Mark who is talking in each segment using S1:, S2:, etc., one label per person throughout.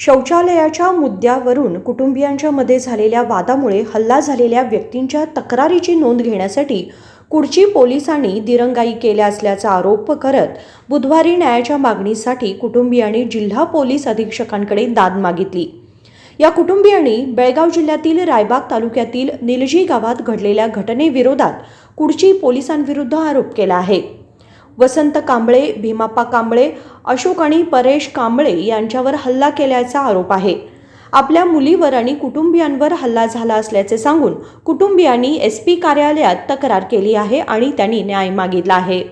S1: शौचालयाच्या मुद्द्यावरून कुटुंबियांच्या मध्ये झालेल्या वादामुळे हल्ला झालेल्या व्यक्तींच्या तक्रारीची नोंद घेण्यासाठी कुडची पोलिसांनी दिरंगाई केल्या असल्याचा आरोप करत बुधवारी न्यायाच्या मागणीसाठी कुटुंबियांनी जिल्हा पोलीस अधीक्षकांकडे दाद मागितली. या कुटुंबियांनी बेळगाव जिल्ह्यातील रायबाग तालुक्यातील निलजी गावात घडलेल्या घटनेविरोधात कुडची पोलिसांविरुद्ध आरोप केला आहे. वसंत कांबळे भीमाप्पा कांबळे अशोक आणि परेश कांबळे यांच्यावर हल्ला केल्याचा आरोप आहे आपल्या मुलीवर आणि कुटुंबियांवर हल्ला झाला असल्याचे सांगून कुटुंबियांनी एस पी कार्यालयात तक्रार केली आहे आणि त्यांनी न्याय मागितला आहे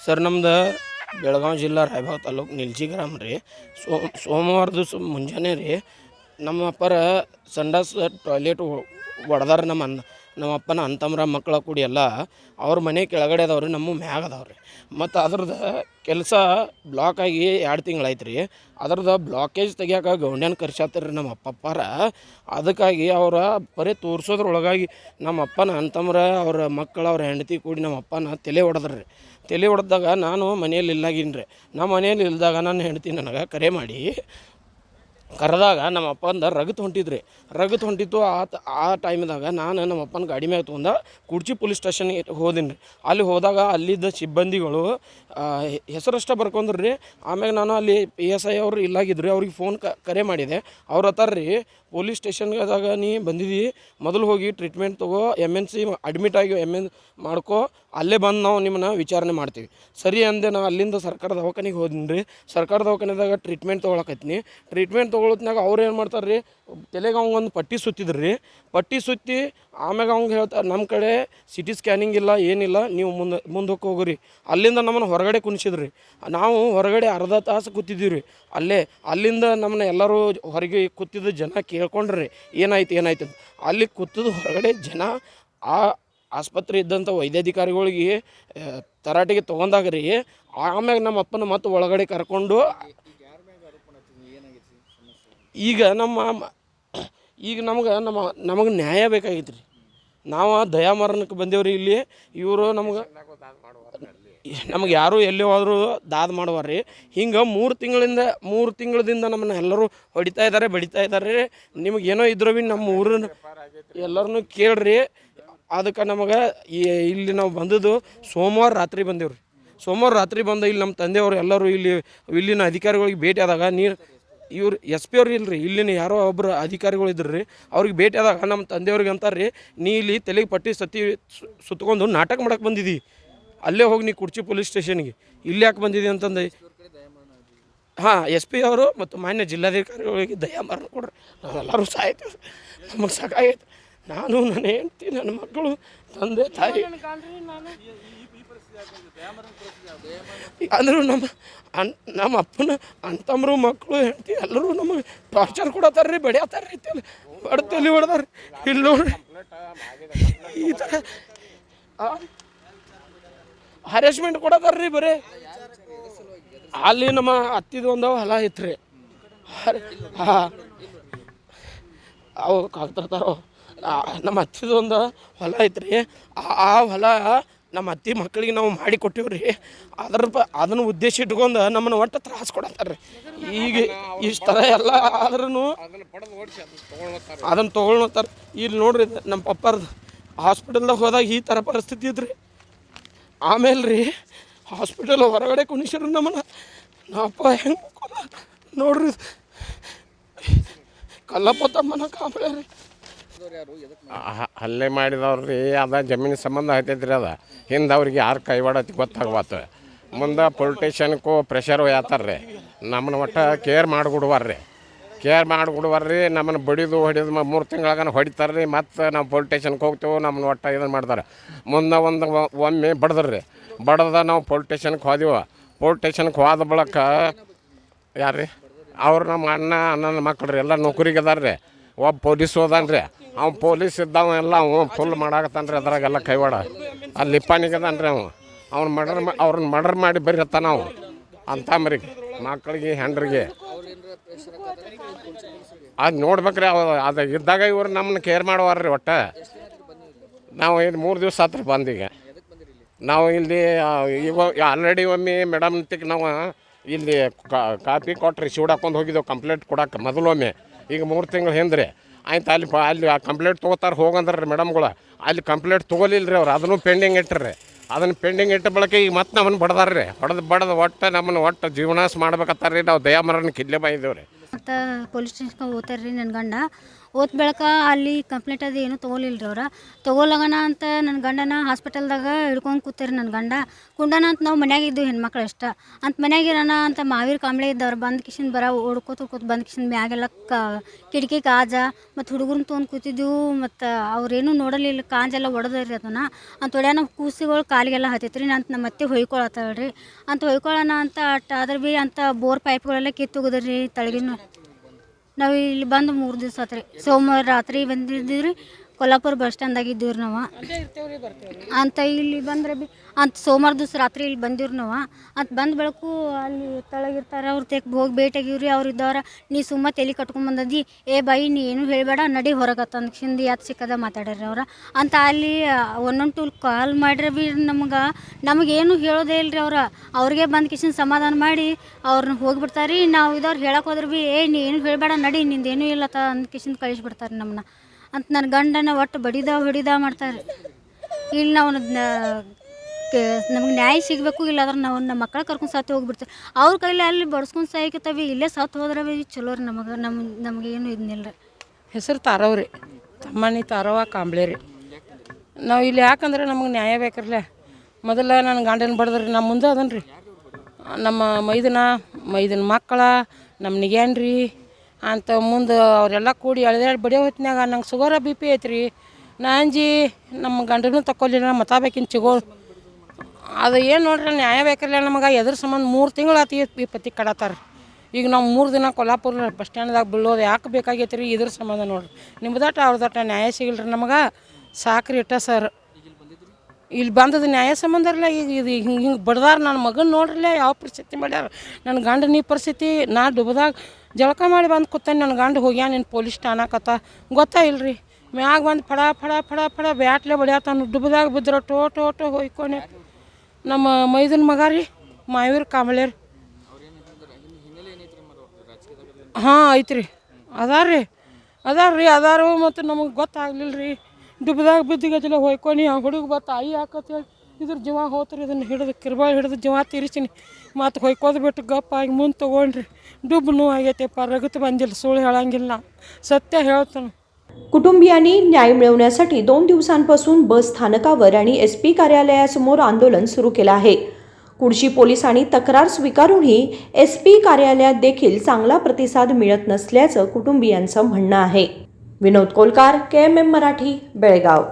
S2: ಸರ್ ನಮ್ದು ಬೆಳಗಾವಿ ಜಿಲ್ಲಾ ರಾಯಬಾಗ್ ತಾಲೂಕು ನಿಲ್ಜಿ ಗ್ರಾಮ ರೀ ಸೋ ಸೋಮವಾರ ದಿವಸ ಮುಂಜಾನೆ ರೀ ನಮ್ಮ ಅಪ್ಪರ ಸಂಡಾಸ್ ಟಾಯ್ಲೆಟ್ ಒಡೆದಾರ ನಮ್ಮ ಅನ್ನ ನಮ್ಮ ಅಪ್ಪನ ಅಂತಮ್ರ ಮಕ್ಕಳ ಕೂಡಿ ಎಲ್ಲ ಅವ್ರ ಮನೆ ಕೆಳಗಡೆ ಅದಾವ್ರಿ, ನಮ್ಮ ಮ್ಯಾಗ ಅದಾವ್ರಿ. ಮತ್ತು ಅದ್ರದ್ದು ಕೆಲಸ ಬ್ಲಾಕ್ ಆಗಿ ಎರಡು ತಿಂಗಳಾಯ್ತು ರೀ ಅದ್ರದ್ದು ಬ್ಲಾಕೇಜ್ ತೆಗಿಯಾಕ ಗೌಂಡ್ಯಾನ ಕರ್ಸಾತಾರ ನಮ್ಮ ಅಪ್ಪಪ್ಪಾರ. ಅದಕ್ಕಾಗಿ ಅವರ ಬರೀ ತೋರಿಸೋದ್ರೊಳಗಾಗಿ ನಮ್ಮ ಅಪ್ಪನ ಅಂತಮ್ರ ಅವ್ರ ಮಕ್ಕಳ ಅವ್ರ ಹೆಂಡತಿ ಕೂಡಿ ನಮ್ಮ ಅಪ್ಪನ ತಲೆ ಹೊಡೆದ್ರಿ ತಲೆ ಹೊಡೆದಾಗ ನಾನು ಮನೆಯಲ್ಲಿ ಇಲ್ಲಾಗಿನ್ರಿ ರೀ ನಮ್ಮ ಮನೆಯಲ್ಲಿ ಇಲ್ದಾಗ ನನ್ನ ಹೆಂಡತಿ ನನಗೆ ಕರೆ ಮಾಡಿ ಕರೆದಾಗ ನಮ್ಮ ಅಪ್ಪಂದ ರಗತ್ ಹೊಂಟಿದ್ರಿ. ರಗತ್ ಹೊಂಟಿತ್ತು, ಆ ತ- ಆ ಟೈಮ್ದಾಗ ನಾನು ನಮ್ಮ ಅಪ್ಪನ ಗಾಡಿ ಮ್ಯಾಗ ತೊಗೊಂಡ ಕುಡ್ಚಿ ಪೊಲೀಸ್ ಸ್ಟೇಷನ್ಗೆ ಹೋದಿನಿ. ಅಲ್ಲಿ ಹೋದಾಗ ಅಲ್ಲಿದ್ದ ಸಿಬ್ಬಂದಿಗಳು ಹೆಸರಷ್ಟ ಬರ್ಕೊಂಡ್ರಿ ಆಮ್ಯಾಗ ನಾನು ಅಲ್ಲಿ ಪಿ ಎಸ್ ಐ ಅವರು ಇಲ್ಲಾಗಿದ್ದರು ಅವ್ರಿಗೆ ಫೋನ್ ಕರೆ ಮಾಡಿದೆ. ಅವ್ರ ಹತ್ತಾರ ರೀ ಪೊಲೀಸ್ ಸ್ಟೇಷನ್ಗದಾಗ ನೀ ಬಂದಿದ್ದಿ ಮೊದಲು ಹೋಗಿ ಟ್ರೀಟ್ಮೆಂಟ್ ತಗೋ ಎಂ ಎನ್ ಸಿ ಅಡ್ಮಿಟ್ ಆಗಿ ಎಂ ಎನ್ ಮಾಡ್ಕೋ, ಅಲ್ಲೇ ಬಂದು ನಾವು ನಿಮ್ಮನ್ನ ವಿಚಾರಣೆ ಮಾಡ್ತೀವಿ. ಸರಿ ಅಂದೆ ನಾ ಅಲ್ಲಿಂದ ಸರ್ಕಾರ ದವಾಖಾನಿಗೆ ಹೋದಿನಿ ರೀ ಸರ್ಕಾರ ದವಾಖಾನೆದಾಗ ಟ್ರೀಟ್ಮೆಂಟ್ ತೊಗೊಳಕತ್ತೀನಿ ಟ್ರೀಟ್ಮೆಂಟ್ ತೊಗೊಳತ್ನಾಗ ಅವ್ರು ಏನು ಮಾಡ್ತಾರೆ ರೀ ತಲೆಗೆ ಅವ್ಗೆ ಪಟ್ಟಿ ಸುತ್ತಿದ್ರು. ರೀ ಪಟ್ಟಿ ಸುತ್ತಿ ಆಮ್ಯಾಗ ಅವ್ಗೆ ಹೇಳ್ತಾರೆ ನಮ್ಮ ಕಡೆ ಸಿ ಟಿ ಸ್ಕ್ಯಾನಿಂಗ್ ಇಲ್ಲ, ಏನಿಲ್ಲ, ನೀವು ಮುಂದೆ ಮುಂದಕ್ಕೆ ಹೋಗ್ರಿ. ಅಲ್ಲಿಂದ ನಮ್ಮನ್ನು ಹೊರಗಡೆ ಕುಣಿಸಿದ್ರಿ. ನಾವು ಹೊರಗಡೆ ಅರ್ಧ ತಾಸು ಕೂತಿದ್ದೀವಿ ರೀ ಅಲ್ಲೇ, ಅಲ್ಲಿಂದ ನಮ್ಮನ್ನ ಎಲ್ಲರೂ ಹೊರಗೆ ಕೂತಿದ್ದ ಜನ ಕೇಳ್ಕೊಂಡ್ರಿ ಏನಾಯ್ತು ಏನಾಯ್ತು ಅಲ್ಲಿ ಕೂತದ ಹೊರಗಡೆ ಜನ, ಆ ಆಸ್ಪತ್ರೆ ಇದ್ದಂಥ ವೈದ್ಯಾಧಿಕಾರಿಗಳಿಗೆ ತರಾಟೆಗೆ ತೊಗೊಂಡಾಗ ರೀ ಆಮ್ಯಾಗ ನಮ್ಮ ಅಪ್ಪನ ಮತ್ತು ಒಳಗಡೆ ಕರ್ಕೊಂಡು, ಈಗ ನಮ್ಮ, ಈಗ ನಮ್ಗೆ, ನಮ್ಮ, ನಮಗೆ ನ್ಯಾಯ ಬೇಕಾಗಿತ್ತು ರೀ ನಾವು ದಯಾಮರಣಕ್ಕೆ ಬಂದೇವ್ರಿ ಇಲ್ಲಿ. ಇವರು ನಮ್ಗೆ ನಮ್ಗೆ ಯಾರು ಎಲ್ಲಿ ಹೋದರೂ ದಾದ ಮಾಡುವಾರ್ರಿ. ಹಿಂಗೆ ಮೂರು ತಿಂಗಳಿಂದ, ಮೂರು ತಿಂಗಳದಿಂದ ನಮ್ಮನ್ನ ಎಲ್ಲರೂ ಹೊಡಿತಾ ಇದ್ದಾರೆ ಬಡಿತಾ ಇದ್ದಾರೆ ನಿಮ್ಗೆ ಏನೋ ಇದ್ರೂ ಭೀ ನಮ್ಮ ಊರನ್ನ ಎಲ್ಲರನ್ನೂ ಕೇಳ್ರಿ. ಅದಕ್ಕೆ ನಮಗೆ ಇಲ್ಲಿ ನಾವು ಬಂದದ್ದು ಸೋಮವಾರ ರಾತ್ರಿ ಬಂದೇವ್ರಿ. ಸೋಮವಾರ ರಾತ್ರಿ ಬಂದ ಇಲ್ಲಿ ನಮ್ಮ ತಂದೆಯವರು ಎಲ್ಲರೂ ಇಲ್ಲಿ, ಇಲ್ಲಿನ ಅಧಿಕಾರಿಗಳಿಗೆ ಭೇಟಿ ಆದಾಗ ನೀರು, ಇವ್ರು ಎಸ್ ಪಿ ಅವ್ರು ಇಲ್ರಿ, ಇಲ್ಲಿನ ಯಾರೋ ಒಬ್ಬರು ಅಧಿಕಾರಿಗಳು ಇದ್ರು ರೀ ಅವ್ರಿಗೆ ಭೇಟಿ ಆದಾಗ ನಮ್ಮ ತಂದೆಯವ್ರಿಗೆ ಅಂತಾರೆ ರೀ ನೀ ಇಲ್ಲಿ ತಲೆಗೆ ಪಟ್ಟಿ ಸತಿ ಸುತ್ಕೊಂಡು ನಾಟಕ ಮಾಡಕ್ಕೆ ಬಂದಿದ್ದಿ ಅಲ್ಲೇ ಹೋಗಿ ನೀ ಕುಡ್ಚಿ ಪೊಲೀಸ್ ಸ್ಟೇಷನ್ಗೆ. ಇಲ್ಲಿ ಯಾಕೆ ಬಂದಿದೆ ಅಂತಂದು. ಹಾಂ, ಎಸ್ ಪಿ ಅವರು ಮತ್ತು ಮಾನ್ಯ ಜಿಲ್ಲಾಧಿಕಾರಿಗಳಿಗೆ ದಯಾಮರಣ ಕೊಡ್ರಿ. ನಾವೆಲ್ಲರೂ ಸಾಯ್ತೀವಿ. ನಮಗೆ ಸಾಕಾಗೈತೆ. ನಾನು, ನನ್ನ ಹೆಂಡತಿ, ನನ್ನ ಮಕ್ಕಳು, ತಂದೆ, ತಾಯಿ. ಅಂದರೂ ನಮ್ಮ ಅನ್, ನಮ್ಮ ಅಪ್ಪನ ಅಂತಮ್ರು ಮಕ್ಕಳು, ಹೆಂಡತಿ ಎಲ್ಲರೂ ನಮಗೆ ಟಾರ್ಚರ್ ಕೊಡತ್ತಾರ ರೀ ಬಡಿಯತ್ತಾರ ರೀ ತಲೆ. ಬಡ ತಲೆ ಹೊಡೆದಾರ ಇಲ್ಲಿ ನೋಡ್ರಿ. ಈ ಥರ ಹರೇಸ್ಮೆಂಟ್ ಕೊಡತ್ತಾರ ರೀ ಬರೀ. ಅಲ್ಲಿ ನಮ್ಮ ಅತ್ತಿದ ಒಂದು ಹೊಲ ಐತ್ರಿ. ಹಾಂ. ಅವು ನಮ್ಮ ಅತ್ತಿದ ಒಂದು ಹೊಲ ಐತ್ರಿ. ಆ- ಹೊಲ ನಮ್ಮ ಅತ್ತಿ ಮಕ್ಕಳಿಗೆ ನಾವು ಮಾಡಿ ಕೊಟ್ಟಿವ್ರಿ. ಅದ್ರ ಪ ಅದನ್ನು ಉದ್ದೇಶ ಇಟ್ಕೊಂಡು ನಮ್ಮನ್ನು ಒಟ್ಟು ತ್ರಾಸ ಕೊಡತ್ತಾರ ಈಗ ಇಷ್ಟು ಥರ ಎಲ್ಲ ಆದ್ರೂ ಅದನ್ನು ತೊಗೊಳ್ತಾರೆ ಇಲ್ಲಿ ನೋಡ್ರಿ ನಮ್ಮ ಪಪ್ಪಾರ್ದು ಹಾಸ್ಪಿಟಲ್ದಾಗ ಹೋದಾಗ ಈ ಥರ ಪರಿಸ್ಥಿತಿ ಇದ್ರಿ. ಆಮೇಲೆ ರೀ ಹಾಸ್ಪಿಟಲ್ ಹೊರಗಡೆ ಕುಣಿಸಿರು ನಮ್ಮನ್ನ. ನಾವಪ್ಪ ಹೆಂಗೆ ನೋಡ್ರಿ. ಕಲ್ಲಪ್ಪ ತಮ್ಮನ ಕಾಂಬಳೆ ರೀ
S3: ಹಲ್ಲೆ ಮಾಡಿದವ್ರು ರೀ, ಅದ ಜಮೀನು ಸಂಬಂಧ ಐತೈತ್ರಿ ಅದ. ಹಿಂದೆ ಅವ್ರಿಗೆ ಯಾರು ಕೈವಾಡತಿ ಗೊತ್ತಾಗ್ಬಾತು ಮುಂದೆ ಪೊಲಿಟಿಷನ್ಗೂ ಪ್ರೆಷರ್ ಯಾತಾರ್ರಿ ನಮ್ಮನ್ನ ಒಟ್ಟು ಕೇರ್ ಮಾಡಿಬಿಡುವಾರ್ರಿ ಕೇರ್ ಮಾಡಿಬಿಡುವಾರ್ರಿ ನಮ್ಮನ್ನು ಬಡಿದು ಹೊಡಿದು ಮೂರು ತಿಂಗಳಾಗನ ಹೊಡಿತಾರೆ ರೀ ಮತ್ತು ನಾವು ಪೊಲಿಟಿಷನ್ಗೆ ಹೋಗ್ತೇವೆ, ನಮ್ಮನ್ನು ಒಟ್ಟು ಇದನ್ನು ಮಾಡ್ತಾರೆ. ಮುಂದೆ ಒಂದು ಒಮ್ಮೆ ಬಡ್ದ್ರಿ. ಬಡ್ದ ನಾವು ಪೊಲಿಟಿಷನ್ಗೆ ಹೋದೆವು. ಪೊಲಿಟಿಷನ್ಗೆ ಹೋದ ಬಳಕ ಯಾರು ರೀ ಅವ್ರು ನಮ್ಮ ಅಣ್ಣ, ಅಣ್ಣನ ಮಕ್ಕಳು ರೀ ಎಲ್ಲ ನೌಕರಿಗೆ ಅದಾರ ರೀ ಒಬ್ಬ ಪೊಲೀಸ್ ಹೋದಾನ ರೀ ಅವ್ನು ಪೊಲೀಸ್ ಇದ್ದಾವ ಎಲ್ಲ ಅವ್ನು ಫುಲ್ ಮಾಡಾಕತ್ತಾನ ರೀ ಅದ್ರಾಗೆಲ್ಲ ಕೈವಾಡ. ಅಲ್ಲಿ ಲಿಪ್ಪಾನಿಗೆ ಅದಾನ ರೀ ಅವ್ನು ಅವ್ನು ಮರ್ಡರ್ ಅವ್ರನ್ನ ಮರ್ಡರ್ ಮಾಡಿ ಬರೀತಾನ ನಾವು. ಅಂತಂಬ್ರಿಗೆ ಮಕ್ಕಳಿಗೆ, ಹೆಂಡ್ರಿಗೆ. ಅದು ನೋಡ್ಬೇಕ್ರಿ, ಅವ ಅದು ಇದ್ದಾಗ ಇವ್ರು ನಮ್ಮನ್ನ ಕೇರ್ ಮಾಡುವಾರ್ರಿ ಒಟ್ಟು. ನಾವು ಇದು ಮೂರು ದಿವಸ ಹತ್ರ ಬಂದೀಗ. ನಾವು ಇಲ್ಲಿ ಇವ ಆಲ್ರೆಡಿ ಒಮ್ಮೆ ಮೇಡಮ್ ತಿಕ್ ನಾವು, ಇಲ್ಲಿ ಕಾಪಿ ಕೊಟ್ರಿ ರಿಸೀವ್ಡ್ ಹಾಕೊಂಡು ಹೋಗಿದ್ದೆವು ಕಂಪ್ಲೇಂಟ್ ಕೊಡಕ್ಕೆ ಮೊದಲೊಮ್ಮೆ ಈಗ ಮೂರು ತಿಂಗಳು ಹಿಂದ್ರಿ. ಆಯ್ತು, ಅಲ್ಲಿ ಅಲ್ಲಿ ಆ ಕಂಪ್ಲೇಂಟ್ ತೊಗೋತಾರೆ ಹೋಗಂದ್ರೆ ಮೇಡಮ್ಗಳು ಅಲ್ಲಿ ಕಂಪ್ಲೇಂಟ್ ತೊಗೊಲಿಲ್ಲ ರೀ ಅವ್ರು, ಅದನ್ನು ಪೆಂಡಿಂಗ್ ಇಟ್ಟರೆ ಅದನ್ನು ಪೆಂಡಿಂಗ್ ಇಟ್ಟ ಬಳಕೆ ಈಗ ಮತ್ತೆ ನಮ್ಮನ್ನು ಬಡ್ದಾರ ರೀ ಹೊಡೆದು ಬಡದು ಒಟ್ಟು ನಮ್ಮನ್ನು ಒಟ್ಟು ಜೀವನಾಶ ಮಾಡ್ಬೇಕತ್ತಾರ ರೀ ನಾವು ದಯಾಮರನ ಕಿಲ್ಲೆ ಬಂದಿದ್ದೇವೆ ರೀ
S4: ಮತ್ತು ಪೊಲೀಸ್ ಸ್ಟೇಷನ್ಗೆ ಹೋಗ್ತಾರೆ ರೀ ನನ್ನ ಗಂಡ. ಓದ್ ಬೆಳಕ ಅಲ್ಲಿ ಕಂಪ್ಲೇಂಟ್ ಅದು ಏನೂ ತೊಗೊಲಿಲ್ಲ ರೀ ಅವ್ರು ಅಂತ ನನ್ನ ಗಂಡನ ಹಾಸ್ಪಿಟಲ್ದಾಗ ಹಿಡ್ಕೊಂಡು ಕೂತೀರಿ ನನ್ನ ಗಂಡ. ಕುಂಡನ ಅಂತ ನಾವು ಮನ್ಯಾಗ ಇದ್ದೀವಿ ಹೆಣ್ಮಕ್ಳು ಇಷ್ಟ ಅಂತ ಮನ್ಯಾಗ ಇರೋಣ ಅಂತ ಮಾವೀರ್ ಕಾಂಬ್ಳೆ ಇದ್ದವ್ರು ಬಂದ ಕಿಶನ್ ಬರ ಓಡ್ಕೋತ ಓಡ್ಕೋತ ಬಂದ ಕಿಶನ್ ಮ್ಯಾಗೆಲ್ಲ ಕ ಕಿಟಕಿ ಕಾಜ ಮತ್ತು ಹುಡುಗರನ್ನ ತೊಗೊಂಡು ಕೂತಿದ್ದೆವು ಮತ್ತು ಅವ್ರೇನು ನೋಡಲಿಲ್ಲ ಕಾಂಜೆಲ್ಲ ಒಡೆದ್ರಿ ಅದನ್ನು ಅಂತ ಹೊಡ್ಯಾನ ಕೂಸಿಗಳು ಕಾಲಿಗೆಲ್ಲ ಹತ್ತಿತ್ರಿ ಅಂತ ನಮ್ಮ ಮತ್ತೆ ಹೊಯ್ಕೊಳತ್ತಾಳ್ರಿ ಅಂತ ಹೊಯ್ಕೊಳ್ಳೋಣ ಅಂತ ಅಟ್ ಅದ್ರ ಭೀ ಅಂತ ಬೋರ್ ಪೈಪ್ಗಳೆಲ್ಲ ಕಿತ್ತೋಗದ್ರಿ ತಳಗಿನ. ನಾವು ಇಲ್ಲಿ ಬಂದು ಮೂರು ದಿವಸ ಆತ್ರಿ. ಸೋಮವಾರ ರಾತ್ರಿ ಬಂದಿದ್ದೀವಿ ರೀ ಕೊಲ್ಲಾಪುರ ಬಸ್ ಸ್ಟ್ಯಾಂಡ್ದಾಗ ಇದ್ದೀವಿ ರೀ ನಾವು ಅಂತ ಇಲ್ಲಿ ಬಂದ್ರೆ ಬಿ ಅಂತ ಸೋಮವಾರ ದಿವಸ ರಾತ್ರಿ ಇಲ್ಲಿ ಬಂದಿವ್ರಿ ನಾವು. ಅಂತ ಬಂದ ಬೆಳಕು ಅಲ್ಲಿ ತಳಗಿರ್ತಾರೆ ಅವ್ರು ತೆಕ್ ಹೋಗಿ ಭೇಟಿಯಾಗಿವ್ರಿ ಅವ್ರು ಇದ್ದವ್ರ ನೀ ಸುಮ್ಮ ತಲೆ ಕಟ್ಕೊಂಬಂದದಿ ಏ ಬಾಯಿ ನೀ ಏನು ಹೇಳಬೇಡ ನಡಿ ಹೊರಗತ್ತ ಅಂತ ಹಿಂದಿ ಯಾತ್ ಸಿಕ್ಕದ ಮಾತಾಡ್ರಿ ಅವ್ರ. ಅಂತ ಅಲ್ಲಿ ಒಂದೊಂದು ಟೂಲ್ ಕಾಲ್ ಮಾಡ್ರೆ ಬಿ ನಮ್ಗೆ ನಮಗೇನು ಹೇಳೋದೇ ಇಲ್ರಿ ಅವ್ರ. ಅವ್ರಿಗೆ ಬಂದ ಕಿಶನ್ ಸಮಾಧಾನ ಮಾಡಿ ಅವ್ರನ್ನ ಹೋಗಿಬಿಡ್ತಾರೆ. ರೀ ನಾವು ಇದ್ದವ್ರು ಹೇಳಕ್ಕೆ ಹೋದ್ರೆ ಬಿ ಏ ನೀ ಏನು ಹೇಳಬೇಡ ನಡಿ ನಿಂದೇನು ಇಲ್ಲ ಅಂತ ಅಂದ್ ಕಿಶನ್ ಕಳಿಸ್ಬಿಡ್ತಾರೆ ನಮ್ಮನ್ನ ಅಂತ ನನ್ನ ಗಂಡನ ಒಟ್ಟು ಬಡಿದ ಹೊಡಿದ ಮಾಡ್ತಾರೆ. ಇಲ್ಲಿ ನಾವು ನಮಗೆ ನ್ಯಾಯ ಸಿಗಬೇಕು ಇಲ್ಲ ಅಂದ್ರೆ ನಾವು ನಮ್ಮ ಮಕ್ಕಳ ಕರ್ಕೊಂಡು ಸತ್ತು ಹೋಗ್ಬಿಡ್ತೀವಿ. ಅವ್ರ ಕೈಲಿ ಅಲ್ಲಿ ಬಡ್ಸ್ಕೊಂಡು ಸಾಯ್ಕತ್ತವಿ, ಇಲ್ಲೇ ಸತ್ತು ಹೋದ್ರೆ ಚಲೋ ರೀ ನಮಗೆ ನಮ್ಮ ನಮಗೇನು ಇದನ್ನಿಲ್ಲ ರೀ.
S5: ಹೆಸರು ತಾರವ್ರಿ ತಮ್ಮನಿ ತಾರವ ಕಾಂಬ್ಳೆ ರೀ. ನಾವು ಇಲ್ಲಿ ಯಾಕಂದ್ರೆ ನಮಗೆ ನ್ಯಾಯ ಬೇಕ್ರಲ್ಲ. ಮೊದಲ ನನ್ನ ಗಂಡನ ಬಡದ್ರಿ ನಮ್ಮ ಮುಂದೆ ಅದನ್ರಿ. ನಮ್ಮ ಮೈದನ ಮೈದನ ಮಕ್ಕಳ ನಮ್ಮ ನಿಗ್ಯಾನ್ರಿ ಅಂತ ಮುಂದೆ ಅವರೆಲ್ಲ ಕೂಡಿ ಎಳ್ದಾಡಿ ಬಡಿಯೋ ಹೊತ್ತಿನಾಗ ನಂಗೆ ಸುಗರ ಬಿ ಪಿ ಐತ್ರಿ. ನಾ ಅಂಜಿ ನಮ್ಮ ಗಂಡನೂ ತಕ್ಕೊಲಿಲ್ಲ ಮತಾಬೇಕಿನ ಚಿಗೋ. ಅದು ಏನು ನೋಡ್ರಿ, ನ್ಯಾಯ ಬೇಕಲ್ಲ ನಮಗೆ, ಎದ್ರ ಸಂಬಂಧ ಮೂರು ತಿಂಗಳು ಆತಿ ಈ ಪತಿ ಕಡತಾರೆ. ಈಗ ನಾವು ಮೂರು ದಿನ ಕೊಲ್ಲಾಪುರ ಬಸ್ ಸ್ಟ್ಯಾಂಡ್ದಾಗ ಬೀಳೋದು ಯಾಕೆ ಬೇಕಾಗೈತೆ ರೀ ಇದ್ರ ಸಂಬಂಧ ನೋಡ್ರಿ. ನಿಮ್ಮದಾಟ ಅವ್ರದಾಟ ನ್ಯಾಯ ಸಿಗಲ್ರಿ ನಮಗೆ. ಸಾಕ್ರಿ ಇಟ್ಟ ಸರ್. ಇಲ್ಲಿ ಬಂದದ ನ್ಯಾಯ ಸಂಬಂಧರಲ್ಲ ಈಗ ಇದು ಹಿಂಗೆ ಹಿಂಗೆ ಬಡ್ದಾರ ನನ್ನ ಮಗನ ನೋಡ್ರಲ್ಲ, ಯಾವ ಪರಿಸ್ಥಿತಿ ಮಾಡ್ಯಾರ. ನನ್ನ ಗಂಡ ನೀ ಪರಿಸ್ಥಿತಿ, ನಾ ಡುಬ್ದಾಗ ಜಳಕ ಮಾಡಿ ಬಂದು ಕೂತಾನೆ ನನ್ನ ಗಂಡ ಹೋಗ್ಯಾನ ನಿನ್ನ ಪೊಲೀಸ್ ಠಾಣಕತ್ತ. ಗೊತ್ತಾ ಇಲ್ರಿ? ಮ್ಯಾಗ ಬಂದು ಫಡ ಫಡ ಫಡ ಫಡ ಬ್ಯಾಟ್ಲೆ ಬಡಿಯಾತಾನ ಡುಬ್ದಾಗ ಬಿದ್ರ ಟೋ ಟೋ ಟೋ ಹೋಯ್ಕೊನೆ. ನಮ್ಮ ಮೈದನ ಮಗ ರೀ ಮಾವೀರ್ ಕಾಮಳೇರ್. ಹಾಂ, ಐತ್ರಿ. ಅದಾರ ರೀ ಅದಾರ ರೀ ಅದಾರು ಮತ್ತು ನಮಗೆ ಗೊತ್ತಾಗ್ಲಿಲ್ಲ ರೀ ಡುಬ್ದಾಗ ಬಿದ್ದಿಗಜಲ ಹೊಯ್ಕೊನಿ ಆ ಹುಡುಗ ಬತ್ತ ತಾಯಿ ಹಾಕತ್ತೇಳಿ ಇದ್ರ ಜೀವ ಹೋತ್ರಿ ಇದನ್ನು ಹಿಡಿದು ಕಿರ್ಬಾಳ್ ಹಿಡಿದು ಜೀವ ತೀರಿಸಿನಿ ಮತ್ತು ಹೊಯ್ಕೋದು ಬಿಟ್ಟು ಗಪ್ಪ ಆಗಿ ಮುಂದೆ ತೊಗೊಂಡ್ರಿ ಡುಬ್ ನೋವು ಆಗೈತೆಪ್ಪ ರಗತ್ ಬಂದಿಲ್ಲ ಸುಳ್ಳು ಹೇಳಂಗಿಲ್ಲ ಸತ್ಯ ಹೇಳ್ತಾನೆ
S1: कुटुंबियांनी न्याय मिळवण्यासाठी दोन दिवसांपासून बस स्थानकावर आणि एस पी कार्यालयासमोर आंदोलन सुरू केलं आहे कुडची पोलिसांनी तक्रार स्वीकारूनही एस पी कार्यालयात देखील चांगला प्रतिसाद मिळत नसल्याचं कुटुंबियांचं म्हणणं आहे विनोद कोलकार के एम एम मराठी बेळगाव.